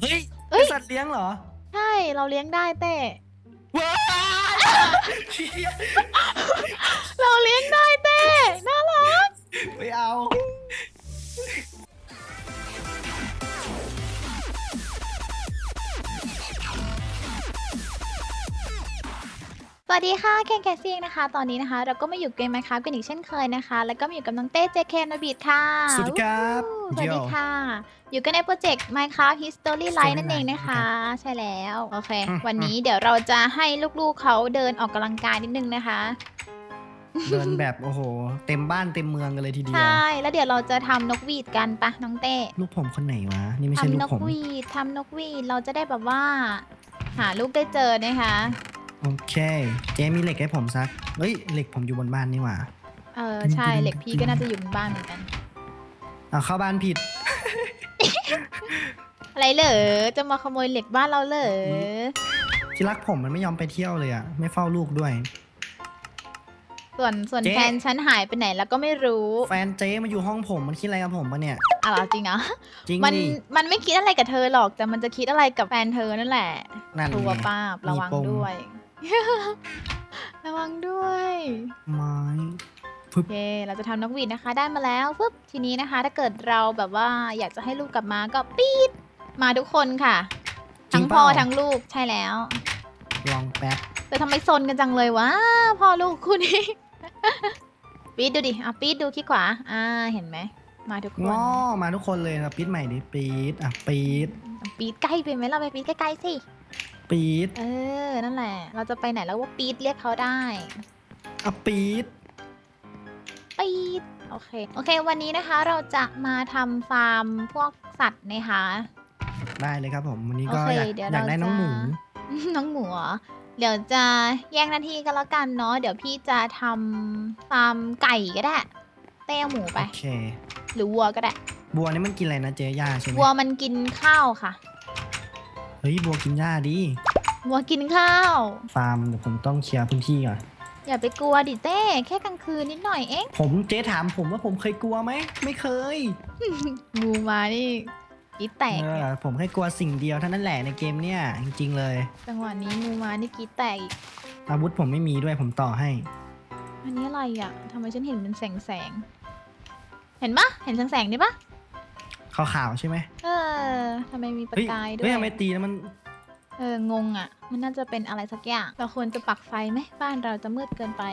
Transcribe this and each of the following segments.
เฮ้ยเอ้ย เป็นสัตว์เลี้ยงเหรอใช่เราเลี้ยงได้เต้ว้ายเราเลี้ยงได้เต้น่ารักไม่เอาสวัสดีค่ะเคนแคสซี่นะคะ ตอนนี้นะคะ เราก็มาอยู่เกม Minecraft กันอีกเช่นเคยนะคะ แล้วก็มาอยู่กับน้องเต้เจเคนบิดค่ะสวัสดีครับ วู้สวัสดีค่ะ อยู่กันในโปรเจกต์ Minecraft History Live นั่นเองนะคะ ใช่แล้ว โอเคอืมวันนี้เดี๋ยวเราจะให้ลูกๆเขาเดินออกกำลังกายนิดนึงนะคะ เดินแบบโอ้โห เต็มบ้านเต็มเมืองกันเลยทีเดียว ใช่ แล้วเดี๋ยวเราจะทำนกหวีดกันปะน้องเต้ลูกผมคนไหนวะ นี่ไม่ใช่ลูทำนกกผม หวีดทำนกหวีดเราจะได้แบบว่า หาลูกได้เจอนะคะ โอเค เจ๊มีเหล็กให้ผมซัก เฮ้ย เหล็กผมอยู่บนบ้านนี่หว่า เออใช่เหล็กพี่ก็น่าจะอยู่บนบ้านเหมือนกันเอาเข้าบ้านผิด อะไรเหรอจะมาขโมยเหล็กบ้านเราเหรอที่รักผมมันไม่ยอมไปเที่ยวเลยอะไม่เฝ้าลูกด้วย ส่วนส่วนเจ๊ แฟนฉันหายไปไหนแล้วก็ไม่รู้แฟนเจ๊มาอยู่ห้องผมมันคิดอะไรกับผมปะเนี่ยอะไรอจริงเหรอจริงมันดิมันไม่คิดอะไรกับเธอหรอก แต่มันจะคิดอะไรกับแฟนเธอนั่นแหละนั่นตัวไงป้าบระวังมีปม ด้วย ระวังด้วย ไม้ โอเคเราจะทำนกหวีดนะคะได้มาแล้วปุ๊บทีนี้นะคะ ถ้าเกิดเราแบบว่าอยากจะให้ลูกกลับมาก็ปี๊ดมาทุกคนค่ะ จริทั้งเปพ่อล่า ทั้งลูกใช่แล้ว ลองแป๊บแต่ทำไมซนกันจังเลยวะพ่อลูกคู่นี้ ปี๊ดดูดิอะปี๊ดดูขี้ขวาอ่าเห็นไหมมาทุกคน ง้อมาทุกคนเลยนะปี๊ดใหม่ดิปี๊ดอะปี๊ดปี๊ดใกล้ไปไหมเราไปปี๊ดใกล้ๆสิ ปี๊ดเออ นั่นแหละ เราจะไปไหนแล้วว่าปี๊ดเรียกเขาได้ อะปี๊ด ปี๊ดโอเค โอเค วันนี้นะคะเราจะมาทำฟาร์มพวกสัตว์นะคะ ได้เลยครับผมวันนี้ก็โอเคอยากเดี๋ยวอยากได้เราน้องหมูจะ น้องหมูเหรอเดี๋ยวจะแย่งหน้าที่กันแล้วกันเนาะ เดี๋ยวพี่จะทำฟาร์มไก่ก็ได้เต้เอาหมูไป โอเค หรือวัวก็ได้ บัวนี่มันกินอะไรนะเจ๊ย่าใช่ไหมวัวมันกินข้าวค่ะ เฮ้ยบัวกินหญ้าดิวัวกินข้าว ฟาร์มเดี๋ยวผมต้องเคลียร์พื้นที่ก่อน อย่าไปกลัวดิเต้ แค่กลางคืนนิดหน่อยเองผมเจ๊ถามผมว่าผมเคยกลัวไหม ไม่เคยงูมานี่กรีดแตกเออผมแค่กลัวสิ่งเดียวเท่านั้นแหละในเกมเนี่ยจริงๆเลย จังหวะนี้งูมานี่กรีดแตกอีก อาวุธผมไม่มีด้วยผมต่อให้ อันนี้อะไรอะทำไมฉันเห็นเป็นแสงแสงๆเห็นปะเห็นแสงแสงๆนี่ปะขาวๆใช่ไหมเออทำไมมีประเฮ้ยกายด้วเฮ้ยยทำไมตีแล้วมัน เอองงอะ มันน่าจะเป็นอะไรสักอย่างเราควรจะปักไฟไหมบ้านเราจะมืดเกินไป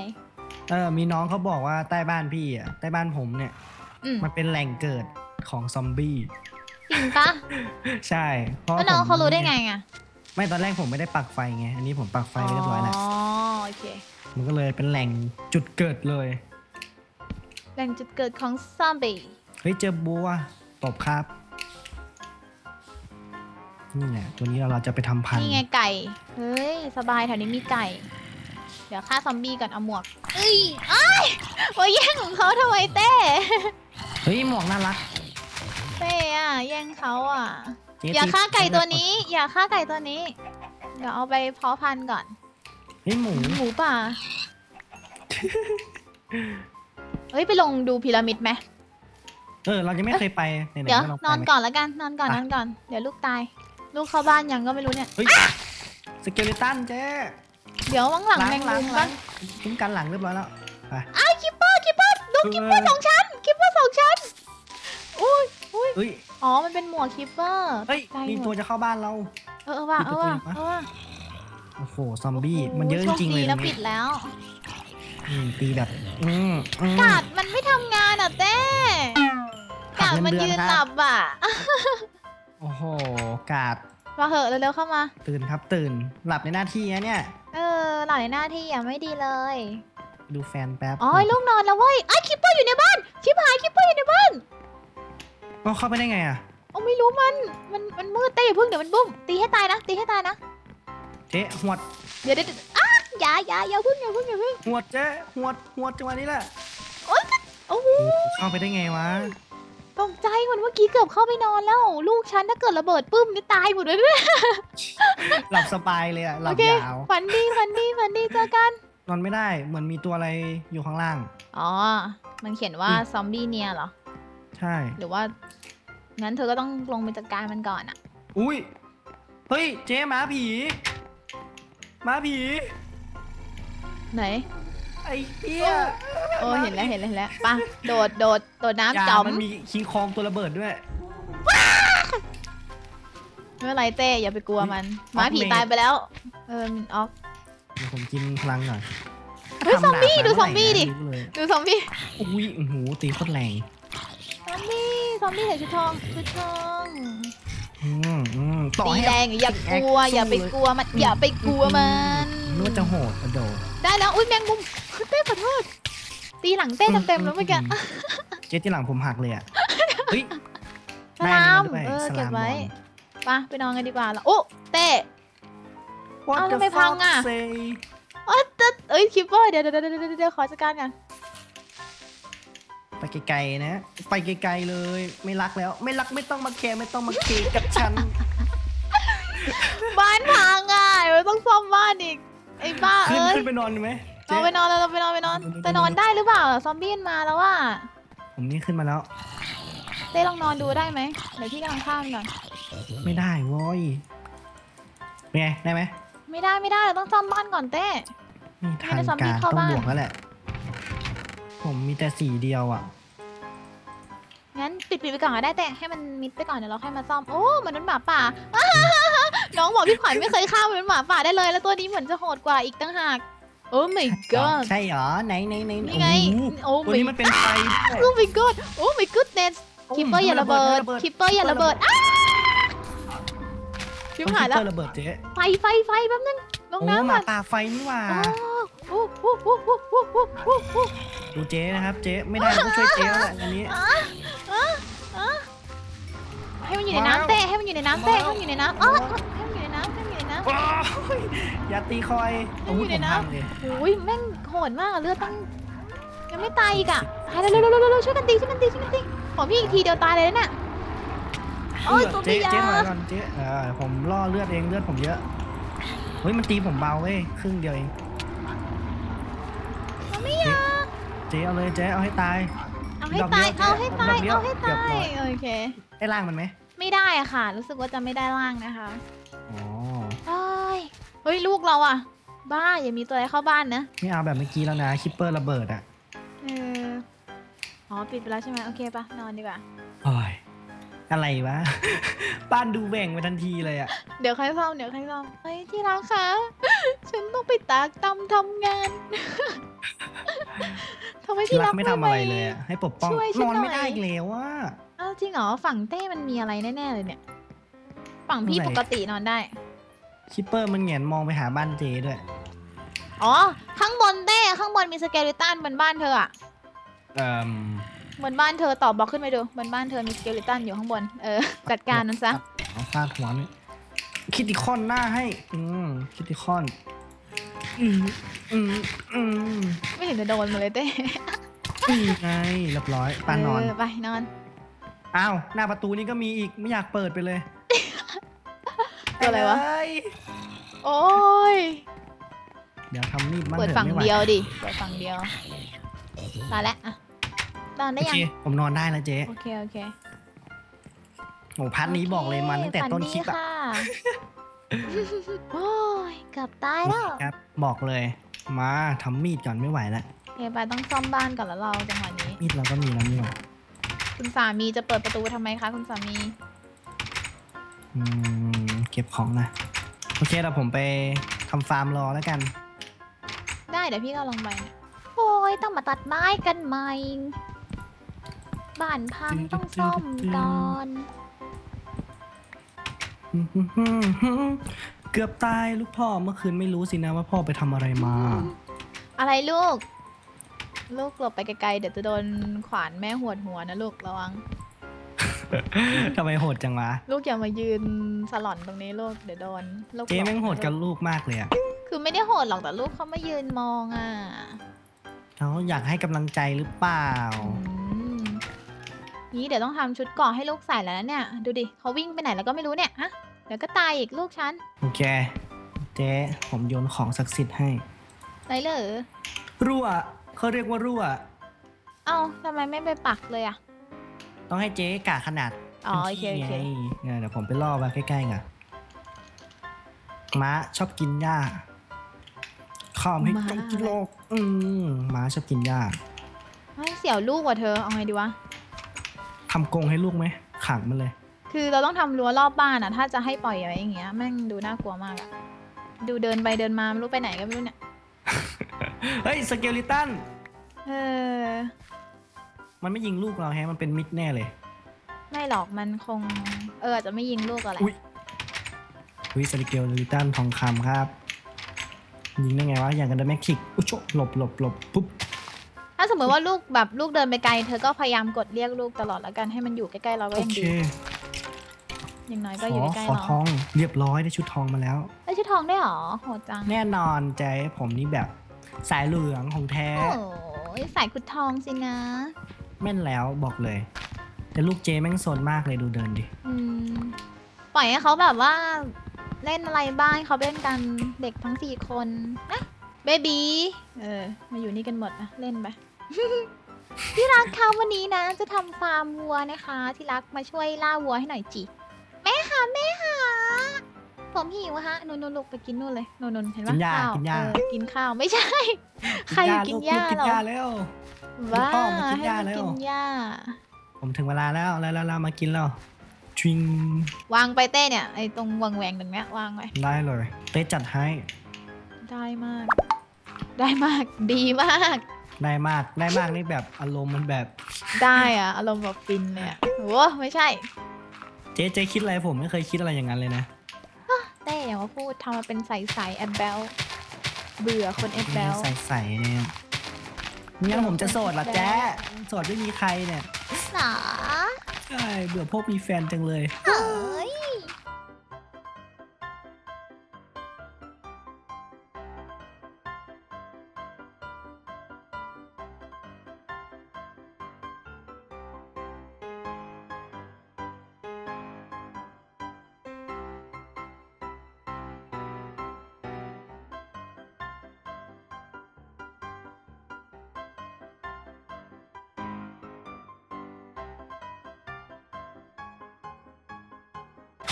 เออ มีน้องเขาบอกว่าใต้บ้านพี่อะ ใต้บ้านผมเนี่ย อืมมันเป็นแหล่งเกิดของซอมบี้ จริงปะใช่เพราะแล้วน้องผมเขารู้ได้ไงอะไม่ตอนแรกผมไม่ได้ปักไฟไง อันนี้ผมปักไฟไว้เรียบร้อยแล้ว อ๋อโอเคมันก็เลยเป็นแหล่งจุดเกิดเลย แหล่งจุดเกิดของซอมบี้ เฮ้ยเจอบัวตบครับ นี่แหละ ตัวนี้เราจะไปทำพันธุ์นี่ไงไก่ เฮ้ย สบายแถวนี้มีไก่ เดี๋ยวฆ่าซอมบี้ก่อนเอาหมวกเอ้ยไอ้ายโอ้ยแย่งของเขาทำไมเต้เฮ้ยหมวกน่ารักเต้อะแย่งเขาอะ เจ๊อย่าตีฆ่าไก่ตัวนี้ อย่าฆ่าไก่ตัวนี้ เดี๋ยวเอาไปเพาะพันธุ์ก่อน เฮ้ยหมูหมูป่า เฮ้ย ไปลงดูพีระมิดไหม เออเราจะไม่เคยไปไหนๆเดี๋ยวก็ลงไปนอนก่อนแล้วกัน นอนก่อน ไป นอนก่อน เดี๋ยวลูกตาย ลูกเข้าบ้านยังก็ไม่รู้เนี่ย เฮ้ยสเกลิตันเจ๊เดี๋ยววังหลังแมงล้ามุงมล้าบ้างงคุ้มกันหลังเรียบร้อยแล้วไปไอ้ายคิปเปอร์คิปเปอร์ดูคิปเปอร์สองชั้นคิปเปอร์สองชั้นอุ้ยอุ้ยเฮ้ยอ๋อมันเป็นหมวกคิปเปอร์เฮ้ยใจมีหตัวจะเข้าบ้านเรา เออเออว่ะปิเอดอประตูว่ะอีกปะเออว่ะโอ้โหซอมบี้โอ้โหมันเยอะจริงๆเลยโชคดีตนะรงปินี้ดแล้วอืมตีแบบอืมอืมกาดมันไม่ทำงานอะเต้หักากดเงินมันเดือนยืนครับหลับอะ โอ้โห กาด มาเหอะเร็วๆเข้ามา ตื่นครับตื่น หลับในหน้าที่นะเนี่ย เออหลายหน้าที่อะไม่ดีเลย ดูแฟนแป๊บอ๋อลูกนอนแล้วเว้ยไอ้คิปเปอร์อยู่ในบ้าน ชิบหายคิปเปอร์อยู่ในบ้านก็เข้าไปได้ไงอะโอ้ไม่รู้มัน มัน มันมืดเต้อย่าเพิ่งเดี๋ยวมันบุ้ม ตีให้ตายนะ ตีให้ตายนะ เจ๊หวด เดี๋ยวเดี๋ยวเดี๋ยวอ้าอย่าอย่าอย่าเพิ่งอย่าเพิ่งอย่าเพิ่งหวดเจ๊หวดหวดจังหวะนี้แหละ โอ้โหเข้าไปได้ไงวะ ตกใจมันเมื่อกี้เกือบเข้าไปนอนแล้ว ลูกฉันถ้าเกิดระเบิดปุ้มนี่ตายหมดเลยเนี่ยหลับสบายเลยอะหลัโอบเคยาว ฝันดีฝันดีฝันดีเจอกัน นอนไม่ได้เหมือนมีตัวอะไรอยู่ข้างล่าง อ๋อ มันเขียนว่าอืมซอมบี้เนียเหรอ ใช่ หรือว่า งั้นเธอก็ต้องลงไปจัดการมันก่อนอะอุ้ย เฮ้ย เจ๊หมาผีหมาผี ไหน ไอ้เหี้ยโอ้เห็นแล้วเห็นแล้วเห็นแล้วไปะโดดโดดโดดอย่าน้ำจอม มันมีคิงคองตัวระเบิดด้วย ไม่เป็นไรเต้อย่าไปกลัวมันอุ๊ยหมาผีออกเมย์ตายไปแล้ว เออมันออก เดี๋ยวผมกินพลังหน่อยเฮ้ยทำดาบซอมบี้มาดูเมื่ซอมบี้ดิไหร่นะรู้เลยดูซอมบี้อุ้ยโอ้โหตีโคตรแรง ซอมบี้ซอมบี้ใส่ชุดทองชุดทองอืมอืมต่อตีให้แรงอย่ากลัวสู้อย่าไปเลยกลัวมัน อย่าไปกลัวมัน นึกว่าจะโหดกระโดดได้แล้ว อุ้ยแมงมุมเต้ขอโทษ ตีหลังเต้เต็มๆแล้วเมื่อกี้เจ๊ที่หลังผมหักเลยอะเฮ้ยสลามได้เออสลามเก็บไว้นอนไปไปนอนกันดีกว่าแล้วโอ้เต้ What เอ้า the ทำไมพัง fuck อะ say โอ๊ยตึ๊ดเอ้ยคิปเปอร์เดี๋ยวเดี๋ยวเดี๋ยวเดี๋ยวเดี๋ยวขอจัดการกันไปไกลๆนะ ไปไกลๆเลย ไม่รักแล้ว ไม่รักไม่ต้องมาแคร์ไม่ต้องมาเคร์กับฉัน บ้านพังอะเดี๋ยวต้องซ่อมบ้านอีก ไอ้บ้าขึ้นเอ้ยขึ้นไปนอนดีไหมเจ๊ เราไปนอนแล้วเราไปนอนไปนอนดูดูดูแต่นอนได้หรือเปล่าซอมบี้มันมาแล้วว่าผมนี่ขึ้นมาแล้ว เต้ลองนอนดูได้ไหมเดี๋ยวพี่กำลังข้ามก่อนไม่ได้โว้ยเป็นไง ได้ไหมไม่ได้ไม่ได้เราต้องซ่อมบ้านก่อนเต้มีทางไม่ได้ซอมบี้การเข้าต้องบ้านบวกแล้วแหละ ผมมีแต่สีเดียวอะ งั้นปิดปิดไปก่อนก็ได้แต่ให้มันมิดไปก่อนเดี๋ยวเราค่อยมาซ่อมโอ้มนุษย์หมาป่า น้องบอกพี่ขวัญไม่เคยฆ่าเหมือนหมาป่าได้เลย แล้วตัวนี้เหมือนจะโหดกว่าอีกตั้งหาก โอ้ my อ๋อ god ใช่เหรอไหนไหนไหนนี่ไง โอ้โหตัวนี้มันเป็นไฟด้วย โอ้ my god โอ้ my goodness คิปเปอร์อย่าระเบิด คิปเปอร์อย่าระเบิดอ้ล้คิปเปอร์ระเบิดเจ๊ไฟไฟไฟแป๊บนึงลงน้ำก่อนป่าไฟนี่ว่าดูเจ๊นะครับเจ๊ไม่ได้ต้องช่วยเจ๊แล้วอันนี้ ให้มันอยู่ในน้ำเตะให้มันอยู่ในน้ำเตะให้มันอยู่ในน้ำอ้อ อยู่ในน้ำให้มันอยู่ในน้ำว้าวอย่าตีคอยอาวุธอยู่ผในมน้ำพังเลยโอ้ยแม่งโหดมากอะเลือดตั้งยังไม่ตายอีกอะตายเร็วเร็วเร็วเร็วช่วยกันตีช่วยกันตีช่วยกันตีของพี่อีกทีเดียวตายเลยนะเนี่ยโอ้ยตัวเจ๊พี่ยาเจ๊ถอยก่อนเจ๊เออผมล่อเลือดเองเลือดผมเยอะเฮ้ยมันตีผมเบาเว้ยครึ่งเดียวเองตัวพี่ยาเจ๊เอาเลยเจ๊เอาให้ตาย เอาให้ตายเอาให้ตายดอกเดียวเอาให้เกือบตาร้ยอยโอเคได้ล่างมันไหมไม่ได้อะค่ะ รู้สึกว่าจะไม่ได้ล่างนะคะอ๋อเอ้ยเฮ้ยลูกเราอะบ้าอย่ามีตัวอะไรเข้าบ้านนะไม่เอาแบบเมื่อกี้แล้วนะคิปเปอร์ระเบิดอะเอออ๋อปิดไปแล้วใช่ไหมโอเคปะนอนดีกว่า โอ้ยอะไรวะ บ้านดูแหว่งไปทันทีเลยอะเดี๋ยวใครซ่อมเดี๋ยวใครซ่อมเฮ้ยที่รักคะ ฉันต้องไปตากตำทำงานทำไมที่ที่รัรักกไม่ทำอะไรเลยอะให้ปกป้องช่วยฉันนอนหน่อยไม่ได้อีกแล้วอะเอ้าจริงเหรอฝั่งเต้มันมีอะไรแน่ๆเลยเนี่ย ฝั่งพี่ตรงไหนปกตินอนได้ คิปเปอร์มันเหงียนมองไปหาบ้านเจด้วย อ๋อ ข้างบนเต้ข้างบนมีสเกลิตันบนบ้านเธออะเอ่มบนบ้านเธอต่อบล็อกขึ้นไปดูบนบ้านเธอมีสเกลิตันอยู่ข้างบน เออ จัดการมันซะ เอาฟาดหัวนี่คิติคอนหน้าให้ อืมคิติคอน อืมอืมอืมไม่เห็นจะโดนมาเลยเต้นี่ไงเรียบร้อยป้านอน เไปนอน อ้าว หน้าประตูนี่ก็มีอีกไม่อยากเปิดไปเลย ตัวอะไรวะเยโอ้ย เดี๋ยวทำมีดบ้างเปิดถอะฝั่งไม่ไหวเดียวดิ เปิดฝั่งเดียวตายแล้วอะนอนได้โอยัง เคผมนอนได้แล้วเจ๊โอเค โอเคโอ้พัดนี้บอกเลยมันตั้งแต่ต้นคลิปฝัอะดีค่ะโอ้ยเกือบตายแล้วครับ บอกเลย มาทำมีดก่อนไม่ไหวแล้วเอไปต้องซ่อมบ้านก่อนแล้วเราจังหวะนี้ มีดเราก็มีแล้วนี่หว่าคุณสามีจะเปิดประตูทำไมคะคุณสามี อืมเก็บของนะ โอเคเดี๋ยวผมไปทำฟาร์มรอแล้วกัน ได้เดี๋ยวพี่ก็ลงไปเนี่ยโอ้ยต้องมาตัดไม้กันใหม่ บ้านพังต้องซ่อมก่อน เกือบตายลูกพ่อเมื่อคืนไม่รู้สินะว่าพ่อไปทำอะไรมา อะไรลูก ลูกหลบไปไกลๆ เดี๋ยวจะโดนขวานแม่หวดหัวนะลูกระวัง ทำไมโหดจังวะ ลูกอย่ามายืนสลอนตรงนี้ลูกเดี๋ยวโดนลูกเจ๊แม่งโหดกับลูลูกมากเลยอะคือไม่ได้โหดหรอกแต่ลูกเขามายืนมองอะเขาอยากให้กำลังใจหรือเปล่า อืมนี่เดี๋ยวต้องทำชุดเกราะให้ลูกใส่แล้วนะเนี่ย ดูดิเขาวิ่งไปไหนแล้วก็ไม่รู้เนี่ยฮะเดี๋ยวก็ตายอีกลูกฉันโอเค เจ๊ผมโยนของศักดิ์สิทธิ์ให้ ไรเหรอรั่วเขาเรียกว่ารั่ว เอ้าทำไมไม่ไปปักเลยอะ ต้องให้เจ๊กะขนาดอ๋อโอเคโอเค ป็นขี้ไงเนี่ยเดี๋ยวผมไปล่อมาใกล้ๆไงม้าชอบกินหญ้าข้ามให้ม้า ต้องกินโลกอืมม้าชอบกินหญ้าเฮ้ยเสี่ยวลูกว่ะเธอเอาไงดีวะ ทำกรงให้ลูกไหมขังมันเลย คือเราต้องทำรั้วรอบบ้านอะ ถ้าจะให้ปล่อยไว้อย่างเงี้ยแม่งดูน่ากลัวมากอะดูเดินไปเดินมาไม่รู้ไปไหนก็ไม่รู้เนี่ย เฮ้ยสเกลิตันเออ มันไม่ยิงลูกเราแฮะ มันเป็นมิดแน่เลย ไม่หรอกมันคง เอออาจจะไม่ยิงลูกอะไร อุ๊ย วิสเกลิตันทองคำครับ ยิงได้ไงวะ อย่างกันเดอะแม็กคิกอุ๊ยโชะหลบหลบหลบปุ๊บ ถ้าสมมติว่าลูกแบบลูกเดินไปไกล เธอก็พยายามกดเรียกลูกตลอดแล้วกันให้มันอยู่ใกล้ๆเราก็โอยังเค ดีอย่างน้อยขก็อยู่อใกล้ขอๆเราทอง เรียบร้อยได้ชุดทองมาแล้วได้ชุดทองได้วยเหรอโหดจังแน่นอนใจผมนี่แบบสายเหลืองของแท้ โอ้ยสายขุดทองสินะ แม่นแล้วบอกเลย แต่ลูกเจแม่งโซนมากเลยดูเดินดิ อืมปล่อยให้เขาแบบว่า เล่นอะไรบ้างเขาเล่นกันเด็กทั้งสี่คนนะเบบีเออ มาอยู่นี่กันหมดนะเล่นไป ที่รักคะวันนี้นะ จะทำฟาร์มวัวนะคะ ที่รักมาช่วยล่าวัวให้หน่อยจิแม่ค่ะแม่ค่ะ ผมหิวฮะนูนนูนลูกไปกินนู่นเลยนูนนูนเห็นกิปะนหญ้าข้าวกินหญ้า เออกินข้าวไม่ใช่ ใครกินหญ้าลูกกินเหรหญ้าอแล้ว บ้าพ่อมากินให้หญ้ามันแล้วกินหญ้า ผมถึงเวลาแล้วแล้วแล้วแล้วมากินแล้วทริงวางไปเต้เนี่ยไอ้ตรงวังแหวงตรงเนี้ยวางไว้ได้เลยเต้จัดให้ได้มาก ได้มากดีมาก ได้มากได้มากนี่แบบอารมณ์มันแบบได้อะอารมณ์แบบฟินเลยอะโอ้ไม่ใช่ เจ๊เจ๊คิดอะไรผมไม่เคยคิดอะไรอย่างนั้นเลยนะ เต้อย่ามาพูดทำมาเป็นใสๆแอบแบลเบื่อคนแอบแบลใส่ใส่ๆเนี่ยงั้นผมจะโสดเหรอแจ๊โสดไม่มีใครเนี่ยหนาใช่เบื่อพวกมีแฟนจังเลย เฮ้ย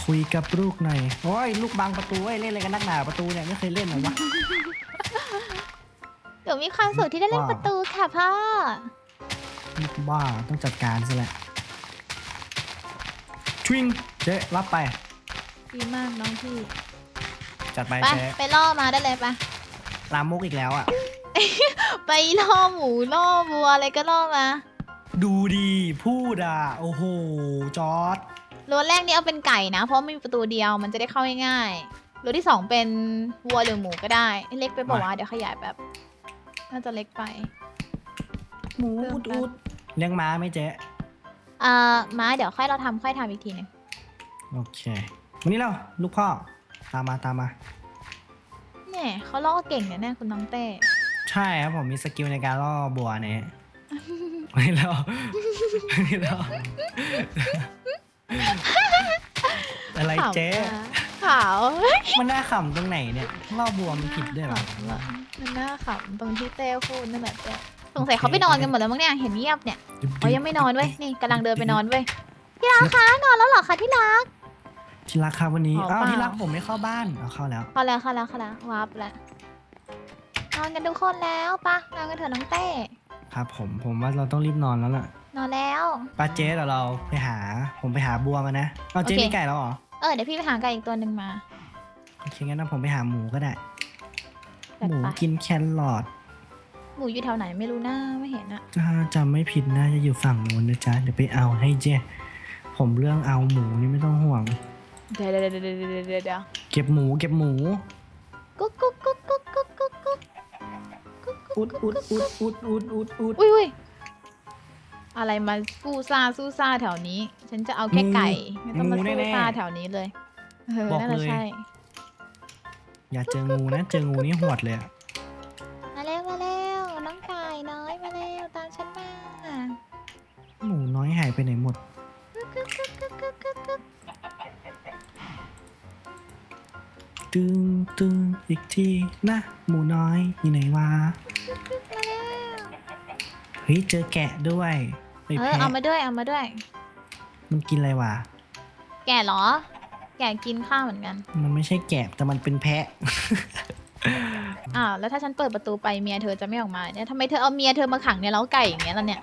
คุยกับลูกหน่อย โอ้ยลูกบังประตูเว้ยเล่นอะไรกันนักหนาประตูเนี่ยไม่เคยเล่นเหรอวะเดี๋ยวมีความสุขที่ได้เล่นว้าว ประตูค่ะพ่อ ลูกบ้าต้องจัดการซะแหละทวิงเจ๊รับไป ดีมากน้องพี่ จัดไปไปเจ๊ไปล่อมาได้เลยไปลามกอีกแล้วอะ ไปล่อหมูล่อวัวอะไรก็ล่อมา ดูดีพูดอะ โอ้โห จอร์ด รั้วแรกนี้เอาเป็นไก่นะ เพราะมีประตูเดียวมันจะได้เข้าง่ายๆรั้วที่สองเป็นวัวหรือหมูก็ได้เล็กไปบอกว่าเดี๋ยวขยายแบบน่าจะเล็กไป หมูอุดอุดเลี้ยงม้าไหมเจ๊เอ่อม้าเดี๋ยวค่อยเราทำค่อยทำอีกทีหนึงโอเควันนี้เราลูกพ่อตามมาตามมาเนี่ยเขาล่อเก่งเนี่ยแน่คุณน้องเต้ ใช่ครับผมมีสกิลในการล่อบัวเนี่ยวันนี้เราวันนี้เรา อะไรเจ๊ ขาวมันน่าขำตรงไหนเนี่ยล่อบัวมันผิดด้วยเหรอ ขำอะมันน่าขำตรงที่เต้พูดนั่นแหละเต้สงสัยเขาไปนอนกันหมดแล้วมั้งเนี่ยเห็นเงียบเนี่ยเขายังไม่นอนเว้ยนี่กำลังเดินไปนอนเว้ยที่รักคะนอนแล้วเหรอคะที่รัก ที่รักครับวันนี้ อ๋ออ้าวเปล่า ที่รักผมไม่เข้าบ้านเอาเข้าแล้ว เข้าแล้วเข้าแล้วเข้าแล้ววาร์ปแล้วนอนกันทุกคนแล้วปะนอนกันเถอะน้องเต้ ครับผมผมว่าเราต้องรีบนอนแล้วล่ะ นอนแล้วป้าเจ๊เดี๋ยวเราไปหา ผมไปหาบัวมานะ เอาเจ๊โอเค มีไก่แล้วเหรอ เออเดี๋ยวพี่ไปหาไก่อีกตัวหนึ่งมาโอเคงั้นนะผมไปหาหมูก็ได้ จัดหมูไปกินแครอทหมูอยู่แถวไหนไม่รู้นะไม่เห็นอะถ้าจำไม่ผิดน่าจะอยู่ฝั่งนู้นนะจ๊ะ เดี๋ยวไปเอาให้เจ๊ผมเรื่องเอาหมูนี่ไม่ต้องห่วง เดี๋ยวเดี๋ยวเดี๋ยวเดี๋ยวเดี๋ยวเดี๋ยวเดี๋ยวเก็บหมูเก็บหมู กุ๊กกุ๊กกุ๊กกุ๊กกุ๊กกุ๊กกุ๊กอุดอุดอุดอุดอุดอุดอุดอุ้ยอุ้ย อะไรมาสู้ซ่าสู้ซ่าแถวนี้ ฉันจะเอาแค่ไก่ ไม่ต้องมาสู้ซ่าแถวนี้เลยเออน่าจะใช่อย่าเจองูนะ เจองูนี่หวดเลยอะมาเร็วมาเร็วน้องไก่น้อยมาเร็วตามฉันมาหมูน้อยหายไปไหนหมด ตึงตึงอีกทีนะหมูน้อยอยู่ไหนวะเฮ้ยเจอแกะด้วย ไปเออแพะเอามาด้วยเอามาด้วยหนูมันกินอะไรวะ แก่เหรอ แก่กินข้าวเหมือนกันมันไม่ใช่แกะแต่มันเป็นแพะ อ้าวแล้วถ้าฉันเปิดประตูไปเมียเธอจะไม่ออกมาเนี่ยทำไมเธอเอาเมียเธอมาขังในเล้าไก่อย่างเงี้ยล่ะเนี่ย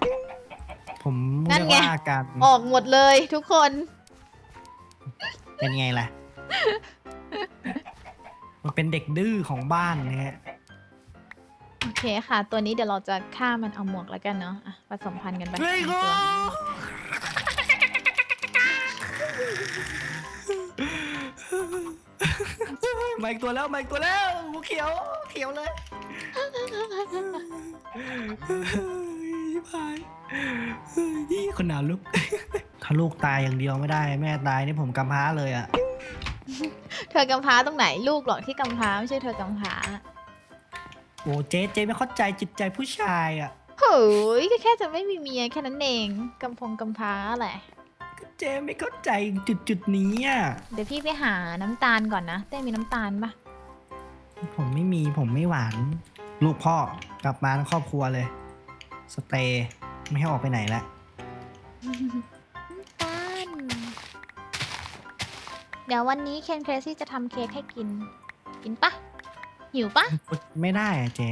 ผมนั่เรียนกไง ว่าการออกหมดเลยทุกคนเป็นไงล่ะ มันเป็นเด็กดื้อของบ้านนะฮะ โอเคค่ะ ตัวนี้เดี๋ยวเราจะฆ่ามันเอาหมวกแล้วกันเนาะอะผสมพันธุ์กันไปเฮ้ยหนึ่งกูตัว มาอีกตัวแล้วมาอีกตัวแล้วงูเขียวเขียวเลยชิบหายเฮ้ยคนหนาวลุก ถ้าลูกตายอย่างเดียวไม่ได้ แม่ตายนี่ผมกำพร้าเลยอะ เธอกำพร้าตรงไหนลูกหรอกที่กำพร้าไม่ใช่เธอกำพร้า โอ้เจ๊เจ๊ไม่เข้าใจจิตใจผู้ชายอะเฮ้ยก็แค่จะไม่มีเมียแค่นั้นเองกำพงกำพร้าแหละก็เจ๊ไม่เข้าใจจุดจุดๆนี้อะเดี๋ยวพี่ไปหาน้ำตาลก่อนนะเต้มีน้ำตาลปะผมไม่มีผมไม่หวาน ลูกพ่อกลับมาทั้งครอบครัวเลย สเตย์ไม่ให้ออกไปไหนละน้ำตาลเดี๋ยววันนี้เคนเครซี่จะทำเค้กให้กิน กินปะ หิวปะไม่ได้อะเจ๊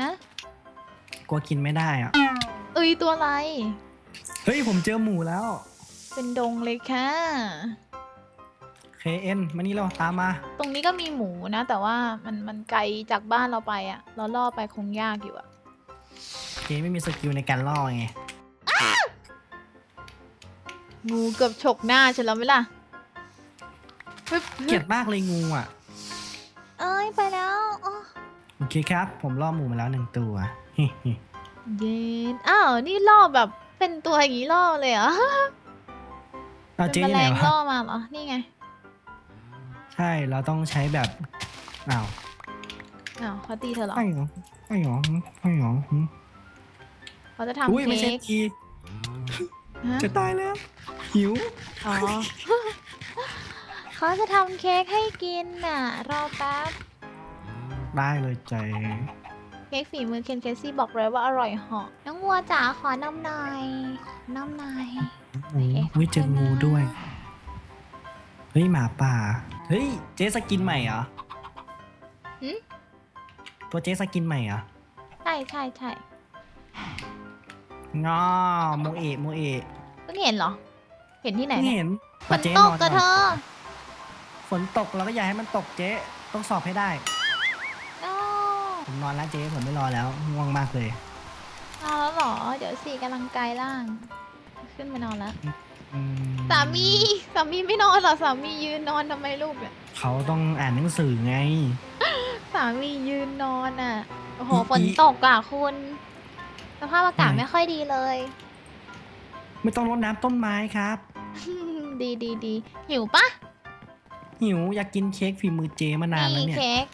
ฮะกลัวกินไม่ได้อะเอ้ยตัวอะไร เฮ้ยผมเจอหมูแล้ว เป็นดงเลยค่ะ KN มานี่เราตามมา ตรงนี้ก็มีหมูนะ แต่ว่ามันมันไกลจากบ้านเราไปอะเราล่อไปคงยากอยู่อะเจ๊ไม่มีสกิลในการล่อไงงูเกือบฉกหน้าฉันแล้วไหมล่ะปึ๊บเกลียดมากเลยงูอะ เอ้ยไปแล้วอ๋อโอเคครับ ผมล่อหมูมาแล้วหนึ่งตัว เย็นอ้าวนี่ล่อแบบเป็นตัวอย่างนี้ล่อเลยเหรอเราเป็นเจ๊แมยังลไงงวะล่อมาเหรอนี่ไงใช่เราต้องใช้แบบอ้าวอ้าวเขาตีเธอเหรอใช่เหรอใช่เหรอใช่เหรอหืมเขาจะทำอุ้ยไม่ใช่เค้กทีฮะจะตายแล้วหิว อ๋อ เขาจะทำเค้กให้กินน่ะ รอแป๊บ ได้เลยเจ๊เค้กฝีมือเคนเคซี่บอกเลยว่าอร่อยเหาะน้องวัวจ๋าขอนำหน่อยนำหน่อยโอ้โอเคอุ้ยเจองูขอบคุณนะด้วย เฮ้ยหมาป่า เฮ้ยเจ๊สกินใหม่เหรอหึตัวเจ๊สกินใหม่เหรอใช่ใช่ใช่งอโมเอะโมเอะเพิ่งเห็นเหรอ เห็นที่ไหนไม่เนี่ยเห็นฝมานเจ๊ตนกอนกระก่เธอนอ ฝนตกเราก็อย่าให้มันตกเจ๊ต้องสอบให้ได้ โอ้ผมนอนแล้วเจ๊ผมไม่รอแล้วง่วงมากเลยเอาแล้วเหรอ เดี๋ยวสี่กำลังกายล่าง ขึ้นมานอนแล้ว อืมสามีสามีไม่นอนเหรอสามียืนนอนทำไมลูกเนี่ยเขาต้องอ่านหนังสือไง สามียืนนอนอะโอ้โหอีฝนตกอะคุณสภาพอากาศไหนไม่ค่อยดีเลย ไม่ต้องรดน้ำต้นไม้ครับ ดีดีดีหิวปะ หิว อยากกินเค้กฝีมือเจมานานแล้วเนี่ย เค้ก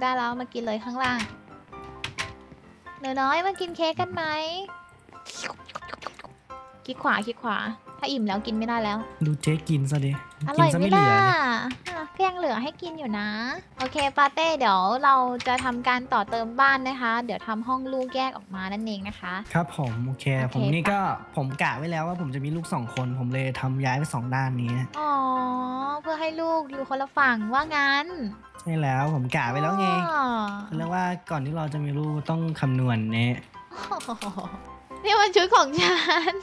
ได้แล้วมากินเลยข้างล่างหนูน้อยมากินเค้กกันไหมคลิกขวาคลิกขวา ถ้าอิ่มแล้วกินไม่ได้แล้ว ดูเจ๊กินซะดิอกิร่อยซะไหม่ไม่เหลืล่ะอเลยอะก็ยังเหลือให้กินอยู่นะ โอเคปาเต้เดี๋ยวเราจะทำการต่อเติมบ้านนะคะ เดี๋ยวทำห้องลูกแยกออกมานั่นเองนะคะ ครับผมโอเค โอเค ผมนี่ก็ผมกะไว้แล้วว่าผมจะมีลูกสองคน ผมเลยทำย้ายไปสองด้านนี้อ๋อเพื่อให้ลูกอยู่คนละฝั่งว่างั้นใช่แล้วผมกะไว้แล้วไงอ๋อเรียกว่าก่อนที่เราจะมีลูกต้องคำนวณเนี่ยนี่มันชุดของฉัน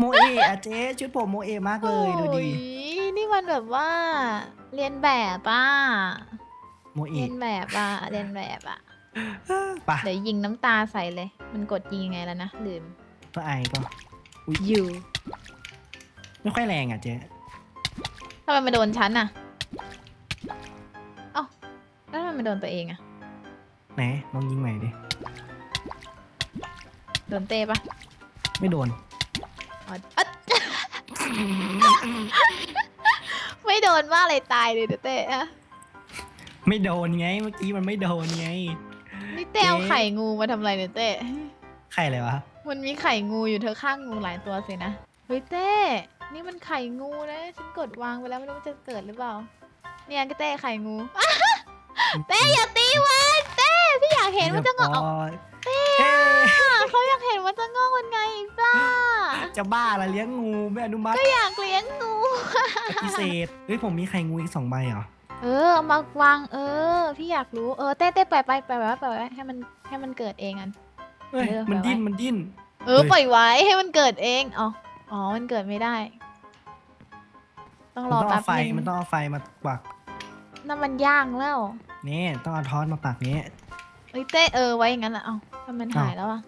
โมเอะอะเจ๊ชุดผมโมเอะมากเลยดูดิโอ้ยนี่มันแบบว่า เรียนแบบอะโมเรียเอะนแบบอะเรียนแบบอะปะเดี๋ยวยิงน้ำตาใส่เลย มันกดยิงยังไงแล้วนะลืมตัวไอก็อยู่ไม่ค่อยแรงอะเจ๊ทำไมมาโดนฉันอะเอ้าแล้วทำไมมาโดนตัวเองอะไหนลองยิงใหม่ดิโดนเต้ปะไม่โดน อ๋ออ๊ะไม่โดนว่าอะไรตายเลยเดี๋ยวเต้อะไม่โดนไง เมื่อกี้มันไม่โดนไง นี่เต้เอาเจ๊ไข่งูมาทำอะไรเนี่ยเต้ใครเลยวะ มันมีไข่งูอยู่เธอข้างงูหลายตัวสินะเฮ้ยเต้นี่มันไข่งูนะ ฉันกดวางไปแล้วไม่รู้ว่าจะเกิดหรือเปล่า เนี่ยก็เต้ไข่งู เต้อย่าตีมันเต้พี่ อยากเห็นมันจะงอกเรียบร้อยเต้เอ้ยเขาอยากเห็นว่าจะงอกเป็นไงจ้า จะบ้าละเลี้ยงงูไม่อนุมัติก็อยากเลี้ยงงูปฏิเสธเฮ้ยผมมีไข่งูอีกสองใบเหรอเออเอามาวางเออ พี่อยากรู้เออเต้เต้ปล่อยไปปล่อยไว้ปล่อยไว้ให้มันให้มันเกิดเองอันเฮ้ยเออมันแปลว่าดิ้นมันดิ้น เออเฮ้ยปล่อยไว้ให้มันเกิดเองอ๋ออ๋อมันเกิดไม่ได้ ต้องมันรอต้องแป๊เอาบไฟนึงมันต้องเอาไฟมาปักนั่นมันย่างแล้วนี่ต้องเอาท้อนมาปักนี้ เอ้ยเต้เออไว้อย่างนั้นอะ เอ้าทำไมมันอ้าวหายแล้วอะ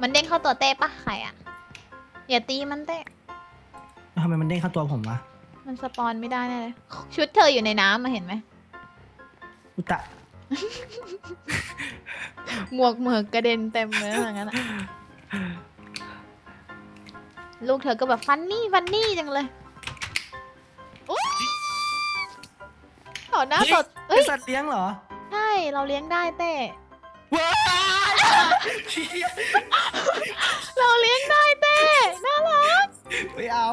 มันเด้งเข้าตัวเต้ปะไข่อะ อย่าตีมันเต้แล้วทำไมมันเด้งเข้าตัวผมวะมันสปอนไม่ได้แน่เลย ชุดเธออยู่ในน้ำมาเห็นไหม อุตะหมวกเหมือกกระเด็นเต็มเลยอย่างนั้นอะลูกเธอก็แบบฟันนี่ฟันนี่จังเลยโอ๊ยต่อหน้าเฮ้ยสดเอ้เป็ยนสัตว์เลี้ยงเหรอ ใช่เราเลี้ยงได้เต้ว้ายเราเลี้ยงได้เต้น่ารักไม่เอา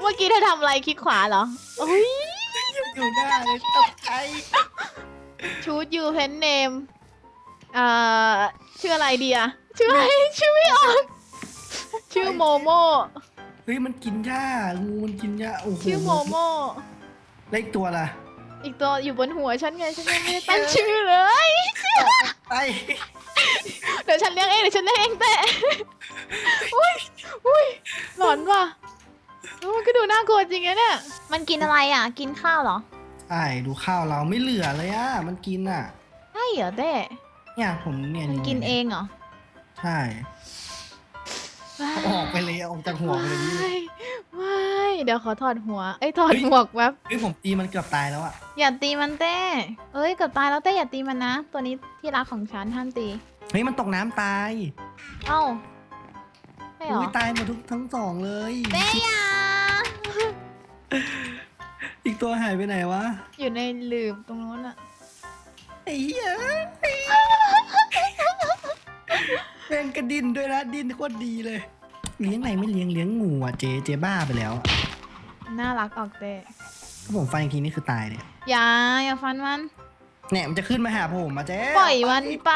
เมื่อกี้เธอทำอะไรคลิกขวาเหรอโอ้ยอยู่หน้าเลยตกใจชูดยูเพนเนมอ่าชื่ออะไรดีอะชื่ออะไรชื่อไม่ออกชื่อโมโมเฮ้ยมันกินหญ้างูมันกินหญ้าโอ้โหชื่อโมโมเล็กตัวล่ะ อีกตัวอยู่บนหัวฉันไงฉันยังไม่ได้ตั้งชื่อเลยไอเดี๋ยวฉันเลี้ยงเองเดี๋ยวฉันเลี้ยงเองแต่อุ้ยอุ้ยหลอนว่ะเออมันก็ดูน่ากลัวจริงนะเนี่ยมันกินอะไรอะ กินข้าวเหรอไอดูข้าวเราไม่เหลือเลยอะ มันกินอะ ใช่เหรอเต้เนี่ยผมเนี่ยมันกินเองเหรอ ใช่ เอาออกไปเลยเอาออกจากหัวไปเลยนี่ว้ายว้ายเดี๋ยวขอถอดหัว เอ้ยถอดหมวกแป๊บ เฮ้ยผมตีมันเกือบตายแล้วอะอย่าตีมันเต้ เอ้ยเกือบตายแล้วเต้อย่าตีมันนะ ตัวนี้ที่รักของฉันห้ามตี เฮ้ยมันตกน้ำตายเอ้าใช่เหรอ อุ้ยตายหมดทุกทั้งสองเลย เต้อย่าอีกตัวหายไปไหนวะอยู่ในหลืบตรงนู้นอะไอ้เหี้ย แม่งกระดินด้วยนะดินโคตรดีเลย เลี้ยงไหนไม่เลี้ยงเลี้ยงงูอะเจเจบ้าไปแล้วอะน่ารักออกเต้ถ้าผมฟันอีกทีนี่คือตายเลยอย่าอย่าฟันมันเนี่ยมันจะขึ้นมาหาผมมาเจ๊ปล่อยมันไป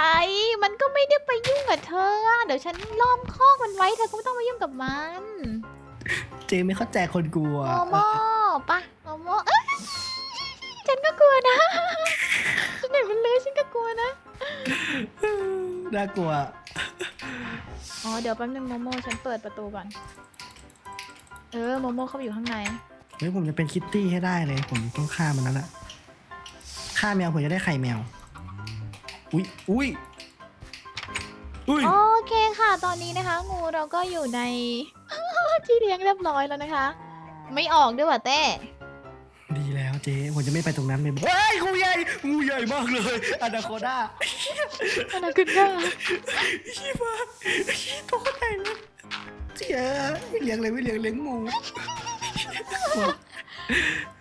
มันก็ไม่ได้ไปยุ่งกับเธออะเดี๋ยวฉันล้อมคอกมันไว้เธอก็ไม่ต้องมายุ่งกับมันเจไม่เข้าใจคนกลัวโมโมปะโมโมเอ้ยฉันก็กลัวนะฉันเห็นมันเลยฉันก็กลัวนะ น่ากลัว อ๋อ เดี๋ยวแป๊บนึงโมโมฉันเปิดประตูก่อน เออ โมโมเข้าไปอยู่ข้างใน เฮ้ยผมจะเป็นคิตตี้ให้ได้เลย ผมต้องฆ่ามันแล้วล่ะฆ่าแมวผมจะได้ไข่แมว อุ้ยอุ้ยอุ้ยโอเคค่ะ ตอนนี้นะคะ งูเราก็อยู่ใน ที่เลี้ยงเรียบร้อยแล้วนะคะ ไม่ออกด้วยว่ะเต้ดีแล้ว เจ๊ผมจะไม่ไปตรงนั้นเลยเฮ้ยงูใหญ่งูใหญ่มากเลยอนาโคด้าอันนั้นคือหน้าขี้ฟ้าขี้ตัวใหญ่เลยเจ๊ไม่เลี้ยงเลยไม่เลี้ยงเลี้ยงงู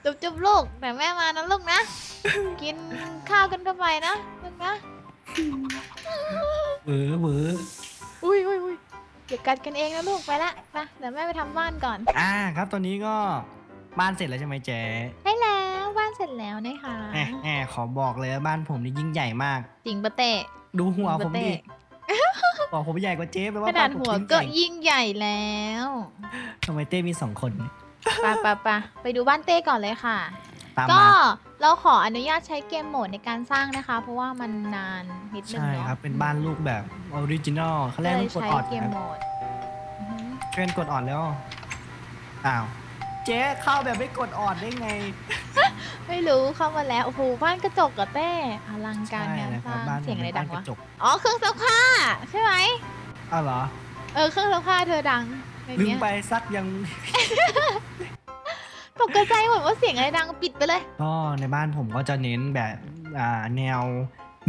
จุบจุบลูกแต่แม่มานะลูกนะ กินข้าวกันเข้าไปนะลูกนะเวอเวออุ้ยอุ้ยอุ้ยอย่ากัดกันเองนะลูกไปละไปเดี๋ยวแม่ไปทำบ้านก่อน อ่าครับตอนนี้ก็ บ้านเสร็จแล้วใช่ไหมเจ๊ได้แล้วบ้านเสร็จแล้วนะคะแหมแหมขอบอกเลยว่าบ้านผมนี่ยิ่งใหญ่มาก จริงปะเต้ดูหัวผมเต้ดิบอกผมใหญ่กว่าเจ๊แปลขว่านาบ้าดนผมหัวยิ่งก็ใหญ่ยิ่งใหญ่แล้วทำไมเต้มีสองคนไปไปไปไปดูบ้านเต้ก่อนเลยค่ะ ตามก็มาเราขออนุญาตใช้เกมโหมดในการสร้างนะคะ เพราะว่ามันนานนิดนึงใช่เนาะครับ เป็นบ้านลูกแบบออริจินอลเขาก็แรกเลต้อยงกดใช้ออดเกมครับโหมดอือหือเพื่อนกดออดแล้วอ้าว เจ๊เข้าแบบไม่กดออดได้ไงไม่รู้เข้ามาแล้วโอ้โหบ้านกระจกกับเต้อลังการใช่งานนะสครัร้าบงบ้านเสียงอะไรดังกวะระจกอ๋อเครื่องซักผ้าใช่ไหมอ้าวเหรอเออเครื่องซักผ้าเธอดังในลืมเนี้ยไปซักยังตกใจหมดว่าเสียงอะไรดังปิดไปเลย ก็ในบ้านผมก็จะเน้นแบบอ่าแนว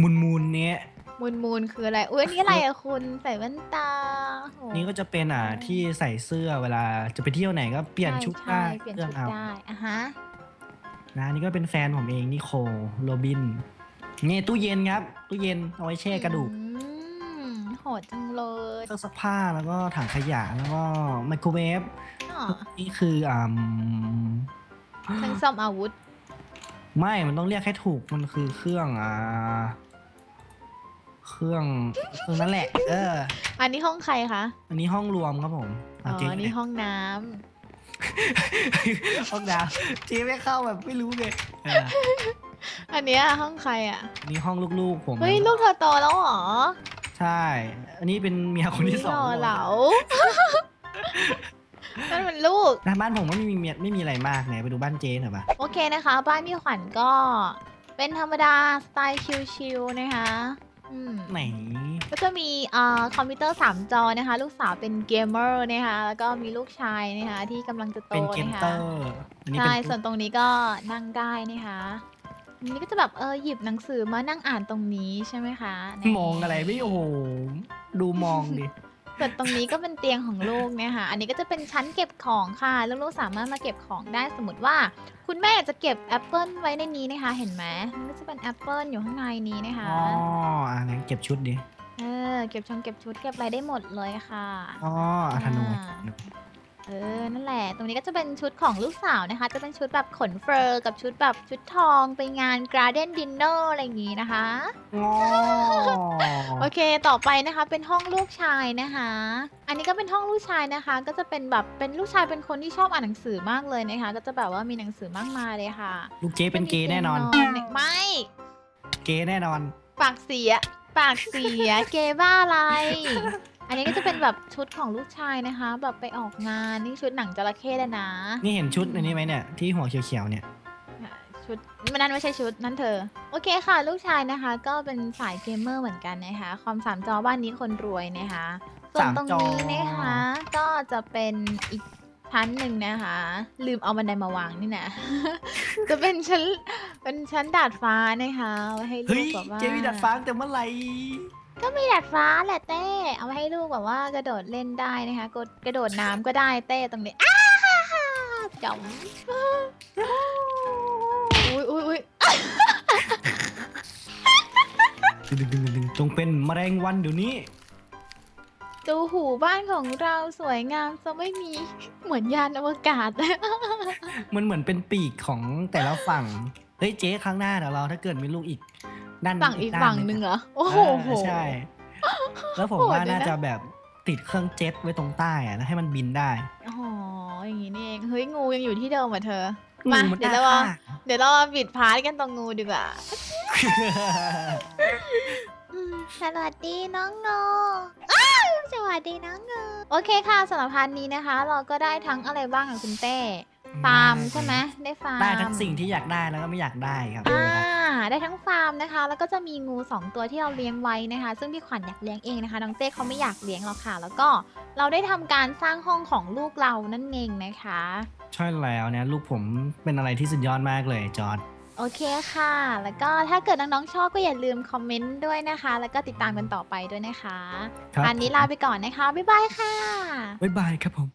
มุนมูนๆเนี้ย มูนมูนคืออะไร อุ้ยอันนี้อะไรอะคุณใส่แว่นตาโอ้โหนี่ก็จะเป็นอ่าที่ใส่เสื้อเวลาจะไปเที่ยวไหนก็เปลี่ยนชุดใช่ได้เปลี่ยนเลือชุกดเอาได้อะฮะ นะอันนี่ก็เป็นแฟนผมเองนิโคลโรบินนี่ตู้เย็นครับ ตู้เย็นเอาไว้แช่กระดูกอืมโหดจังเลยเครื่องซักผ้าแล้วก็ถังขยะแล้วก็ไมโครเวฟอ๋อนี่คืออ่าเครื่องซ่อมอาวุธ ไม่ มันต้องเรียกให้ถูก มันคือเครื่องอ่า เครื่องเครื่องนั่นแหละ เออ อันนี้ห้องใครคะ อันนี้ห้องรวมครับผมอ๋เอาอเจ๊อันนี้ห้องน้ำห้องน้ำเจ๊ไม่เข้าแบบไม่รู้เลยเอออันเนี้ยห้องใครอะ อันนี้ห้องลูกๆผมเฮ้ย ลูกเธอโตแล้วเหรอใช่ อันนี้เป็นเมียคนที่สองหล่อเหลา นั่นมันลูก นะบ้านผมก็ไม่มีเมียไม่มีอะไรมากไหนไปดูบ้านเจ๊หน่อยปะโอเคนะคะ บ้านพี่ขวัญก็เป็นธรรมดา สไตล์ชิลๆนะคะ อืม ไหน ก็จะมีอ่าคอมพิวเตอร์3จอนะคะ ลูกสาวเป็นเกมเมอร์นะคะ แล้วก็มีลูกชายนะคะที่กำลังจะโตเป็นเกมนะเตอคะร์อันนี้ใช่เป็นส่วนตรงนี้ก็นั่งได้นะคะอันนี้ก็จะแบบเออหยิบหนังสือมานั่งอ่านตรงนี้ใช่ไหมคะนี่มองอะไรไม่โอ้โหดูมองดิ ส่วนตรงนี้ก็เป็นเตียงของลูกเนี่ยค่ะ อันนี้ก็จะเป็นชั้นเก็บของค่ะ ลูกๆสามารถมาเก็บของได้สมมติว่า คุณแม่อยากจะเก็บแอปเปิลไว้ในนี้นะคะ เห็นไหมมันก็จะเป็นแอปเปิลอยู่ข้างในนี้นะคะ อ๋ออะงั้นเก็บชุดดิ เออ เก็บชงเก็บชุดเก็บอะไรได้หมดเลยค่ะ อ๋ออะธนูอ่า เออ นั่นแหละ ตรงนี้ก็จะเป็นชุดของลูกสาวนะคะ จะเป็นชุดแบบขนเฟอร์กับชุดแบบชุดทองไปงาน Garden Dinner อะไรอย่างงี้นะคะ อ๋อโอเค ต่อไปนะคะ เป็นห้องลูกชายนะคะ อันนี้ก็เป็นห้องลูกชายนะคะ ก็จะเป็นแบบเป็นลูกชายเป็นคนที่ชอบอ่านหนังสือมากเลยนะคะ ก็จะแบบว่ามีหนังสือมากมายเลยค่ะลูกเจ๊เป็นเกย์แน่นอนมีเตียงไม่ เกย์แน่นอน ปากเสีย ปากเสีย เกบ้าอะไร อันนี้ก็จะเป็นแบบชุดของลูกชายนะคะ แบบไปออกงานนี่ชุดหนังจระเข้เลยนะนี่เห็นชุดอันนี้ไหมเนี่ยที่หัวเขียวๆเนี่ย ชุดมันนั่นไม่ใช่ชุดนั่นเธอ โอเคค่ะ ลูกชายนะคะ ก็เป็นสายเกมเมอร์เหมือนกันนะคะความสามจอบ้านนี้คนรวยนะคะส่วนตรงนี้นะคะ ก็จะเป็นอีกชั้นหนึ่งนะคะ ลืมเอาบันไดมาวางนี่นะ จะเป็นชั้นเป็นชั้นดาดฟ้านะคะไว้ให้ลูเฮ้ยกแบบว่า เจ๊มีดัดฟ้าแต่เมื่อไหร่ ก็มีดาดฟ้าแหละเต้ เอาไว้ให้ลูกแบบว่ากระโดดเล่นได้นะคะ กดกระโดดน้ำก็ได้เต้ตรงนี้อ้าจ๋อมอุ้ยอุ้ยอุ้ยดึงดึงดึงดึงจงเป็นแมลงวันเดี๋ยวนี้จูหูบ้านของเราสวยงามจะไม่มีเหมือนยานอวกาศ มันเหมือนเป็นปีกของแต่ละฝั่ง เฮ้ยเจ๊ครั้งหน้าเดี๋ยวเราถ้าเกิดมีลูกอีก ด้านฝั่งอีกด้าฝั่งหนึ่งเหรอ โอ้โหอ่าใช่ แล้วผมโหดว่าเลยนะ น่าจะแบบติดเครื่องเจ็ตไว้ตรงใต้อะแล้วให้มันบินได้อ๋ออย่างนี้นี่เองเฮ้ยงูยังอยู่ที่เดิมอะเธองูมามันเดี๋ยวน่าเรามาฆ่าเดี๋ยวเรามาบิดพาร์ทกันตรงงูดีกว่าสวัสดีน้องโนอ้าวสวัสดีน้องโนโอเคค่ะสำหรับพาร์ทนี้นะคะ เราก็ได้ทั้งอะไรบ้างอะคุณเต้ ฟาร์มใช่ไหมได้ฟาร์มได้ทั้งสิ่งที่อยากได้แล้วก็ไม่อยากได้ครับอ่าได้ทั้งฟาร์มนะคะ แล้วก็จะมีงู 2 ตัวที่เราเลี้ยงไว้นะคะ ซึ่งพี่ขวัญอยากเลี้ยงเองนะคะน้องเต้เขาไม่อยากเลี้ยงหรอกค่ะ แล้วก็เราได้ทำการสร้างห้องของลูกเรานั่นเองนะคะ ใช่แล้วเนี่ยลูกผมเป็นอะไรที่สุดยอดมากเลยจอร์ดโอเคค่ะ แล้วก็ถ้าเกิดน้องๆชอบก็อย่าลืมคอมเมนต์ด้วยนะคะ แล้วก็ติดตามกันต่อไปด้วยนะคะครับอันนี้ลาไปก่อนนะคะ บ๊ายบายค่ะ บ๊ายบายครับผม